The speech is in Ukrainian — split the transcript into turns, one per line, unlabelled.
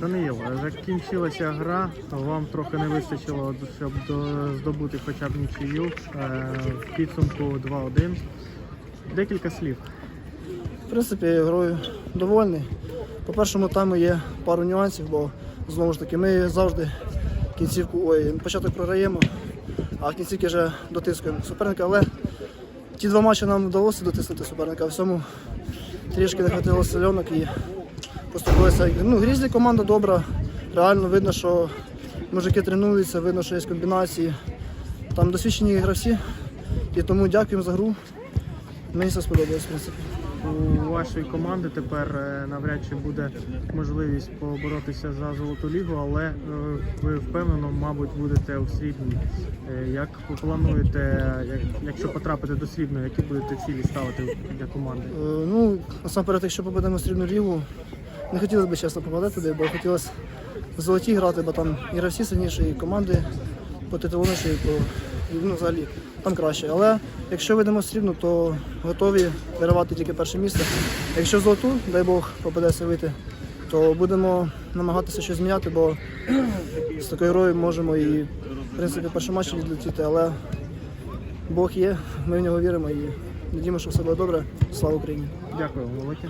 Даниїл, закінчилася гра. Вам трохи не вистачило, щоб здобути хоча б нічию. Е, В підсумку 2-1. Декілька слів.
В принципі, грою довольний. По першому тайму є пару нюансів, бо знову ж таки ми завжди кінцівку, ой, початок програємо, а в кінцівки вже дотискуємо суперника. Але ті два матчі нам вдалося дотиснути суперника. В цьому трішки не хватило сильонок і поступилися. Ну, Грізлі команда добра. Реально видно, що мужики тренуються, видно, що є комбінації. Там досвідчені гравці. І тому дякуємо за гру. Мені все сподобалось, в принципі.
У вашої команди тепер е, навряд чи буде можливість поборотися за золоту лігу, але е, ви впевнено, мабуть, будете у срібній. Е, Як ви плануєте, якщо потрапити до срібної, які будете цілі ставити для команди?
Ну, насамперед, якщо попадемо в срібну лігу, не хотілося б чесно попадати туди, бо хотілося в золоті грати, бо там і гравці сильніші, і команди потитулоніші, по ну, взагалі там краще. Але якщо вийдемо срібну, то готові виривати тільки перше місце. Якщо в золоту, дай Бог, попадеться вийти, то будемо намагатися щось зміняти, бо з такою грою можемо і в принципі перший матч відлетіти, але Бог є, ми в нього віримо і надіємо, що все буде добре. Слава Україні!
Дякую, велике.